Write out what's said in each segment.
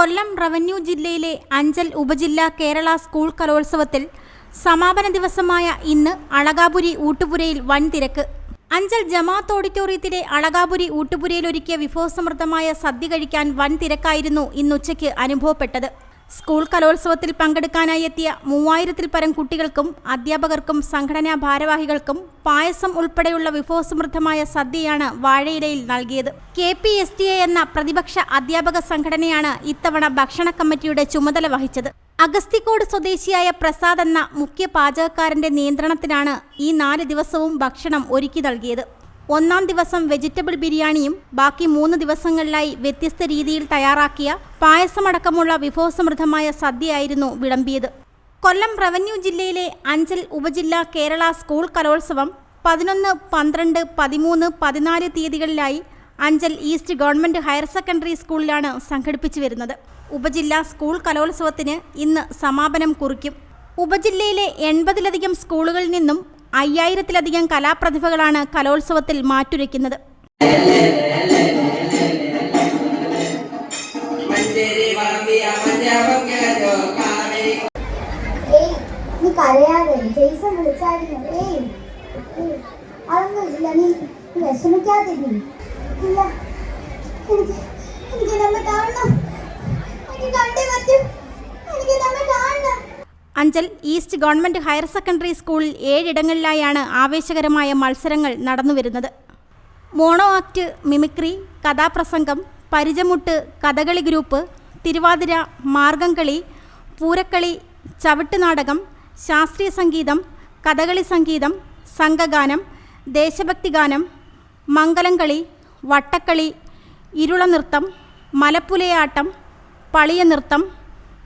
കൊല്ലം revenue ജില്ലയിലെ അഞ്ചൽ ഉപജില്ലാ Kerala school കലോത്സവത്തിൽ സമാപന ദിവസമായ ഇന്ന് അളകാപുരി ഊട്ടുപുരയിൽ വൻ തിരക്ക് അഞ്ചൽ ജമാഅത്ത് ഓഡിറ്റോറിയത്തിലെ അളകാപുരി ഊട്ടുപുരയിൽ ഒരുക്കിയ വിഭവസമൃദ്ധമായ സദ്യ കഴിക്കാൻ വൻ തിരക്കായിരുന്നു ഇന്നുച്ചയ്ക്ക് അനുഭവപ്പെട്ടത്. സ്കൂൾ കലോത്സവത്തിൽ പങ്കെടുക്കാനായി എത്തിയ മൂവായിരത്തിൽ പരം കുട്ടികൾക്കും അധ്യാപകർക്കും സംഘടനാ ഭാരവാഹികൾക്കും പായസം ഉൾപ്പെടെയുള്ള വിഭവസമൃദ്ധമായ സദ്യയാണ് വാഴയിലയിൽ നൽകിയത്. K P S T A എന്ന പ്രതിപക്ഷ അധ്യാപക സംഘടനയാണ് ഇത്തവണ ഭക്ഷണ കമ്മിറ്റിയുടെ ചുമതല വഹിച്ചത്. അഗസ്തിക്കോട് സ്വദേശിയായ പ്രസാദ് എന്ന മുഖ്യ പാചകക്കാരന്റെ നിയന്ത്രണത്തിലാണ് ഈ നാല് ദിവസവും ഭക്ഷണം ഒരുക്കി നൽകിയത്. ഒന്നാം ദിവസം വെജിറ്റബിൾ ബിരിയാണിയും ബാക്കി മൂന്ന് ദിവസങ്ങളിലായി വ്യത്യസ്ത രീതിയിൽ തയ്യാറാക്കിയ പായസമടക്കമുള്ള വിഭവസമൃദ്ധമായ സദ്യയായിരുന്നു വിളമ്പിയത്. കൊല്ലം റവന്യൂ ജില്ലയിലെ അഞ്ചൽ ഉപജില്ലാ കേരള സ്കൂൾ കലോത്സവം പതിനൊന്ന് പന്ത്രണ്ട് പതിമൂന്ന് പതിനാല് തീയതികളിലായി Anchal east government higher secondary സ്കൂളിലാണ് സംഘടിപ്പിച്ചു വരുന്നത്. ഉപജില്ലാ സ്കൂൾ കലോത്സവത്തിന് ഇന്ന് സമാപനം കുറിക്കും. ഉപജില്ലയിലെ എൺപതിലധികം സ്കൂളുകളിൽ നിന്നും അയ്യായിരത്തിലധികം കലാപ്രതിഭകളാണ് കലോത്സവത്തിൽ മാറ്റുരയ്ക്കുന്നത്. എനിക്ക് എനിക്ക് നമ്മൾ കാണണം. എനിക്ക് കണ്ടേ പറ്റും. Anchal east government higher secondary സ്കൂളിൽ ഏഴിടങ്ങളിലായാണ് ആവേശകരമായ മത്സരങ്ങൾ നടന്നുവരുന്നത്. മോണോ ആക്ട് മിമിക്രി കഥാപ്രസംഗം പരിചമുട്ട് കഥകളി ഗ്രൂപ്പ് തിരുവാതിര മാർഗംകളി പൂരക്കളി ചവിട്ടുനാടകം ശാസ്ത്രീയ സംഗീതം കഥകളി സംഗീതം സംഘഗാനം ദേശഭക്തി ഗാനം മംഗലംകളി വട്ടക്കളി ഇരുളനൃത്തം മലപ്പുലയാട്ടം പളിയനൃത്തം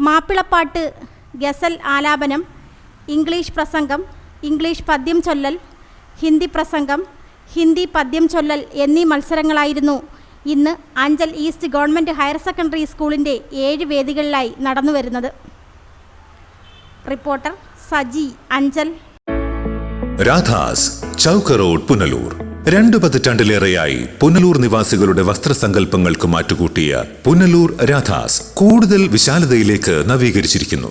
മാപ്പിളപ്പാട്ട് ഗസൽ ആലാപനം ഇംഗ്ലീഷ് പ്രസംഗം ഇംഗ്ലീഷ് പദ്യം ചൊല്ലൽ ഹിന്ദി പ്രസംഗം ഹിന്ദി പദ്യം ചൊല്ലൽ എന്നീ മത്സരങ്ങളായിരുന്നു ഇന്ന് Anchal east government higher secondary സ്കൂളിന്റെ ഏഴ് വേദികളിലായി നടന്നുവരുന്നത്. റിപ്പോർട്ടർ സജി അഞ്ചൽ. രാധാസ് ചൗക്ക് റോഡ് പുനലൂർ. രണ്ടു പതിറ്റാണ്ടിലേറെയായി പുനലൂർ നിവാസികളുടെ വസ്ത്രസങ്കല്പങ്ങൾക്ക് മാറ്റുകൂട്ടിയ പുനലൂർ രാധാസ് കൂടുതൽ വിശാലതയിലേക്ക് നവീകരിച്ചിരിക്കുന്നു.